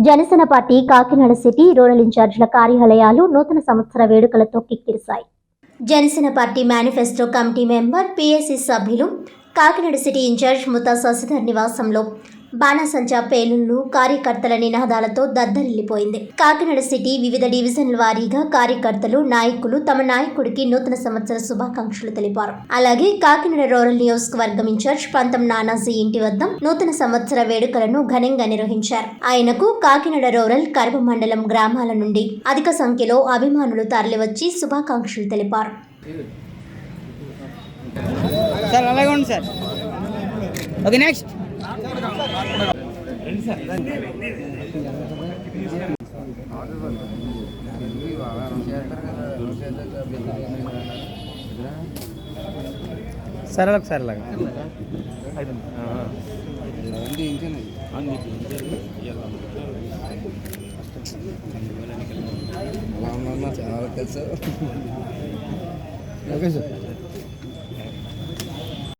Janasena party Kakinada city rural ఇన్ఛార్జీల కార్యాలయాలు నూతన సంవత్సర వేడుకలతో కిక్కిరిశాయి. Janasena party manifesto committee member PSC సభ్యులు కాకినాడ సిటీ ఇన్ఛార్జ్ ముతా శశిధర్ నివాసంలో బాణసంచా పేలుళ్ళు కార్యకర్తల నినాదాలతో దద్దరిల్లిపోయింది. కాకినాడ సిటీ వివిధ డివిజన్ల వారీగా కార్యకర్తలు నాయకులు తమ నాయకుడికి నూతన సంవత్సర శుభాకాంక్షలు తెలిపారు. అలాగే కాకినాడ రూరల్ నియోజకవర్గం ఇన్ఛార్జ్ పంతం నానాజీ ఇంటి వద్ద నూతన సంవత్సర వేడుకలను ఘనంగా నిర్వహించారు. ఆయనకు కాకినాడ రూరల్ కరవ మండలం గ్రామాల నుండి అధిక సంఖ్యలో అభిమానులు తరలివచ్చి శుభాకాంక్షలు తెలిపారు. సార్ అలాగే ఉంది సార్. ఓకే నెక్స్ట్ సార్ అలాగ సార్ చాలా తెలుసు ఓకే సార్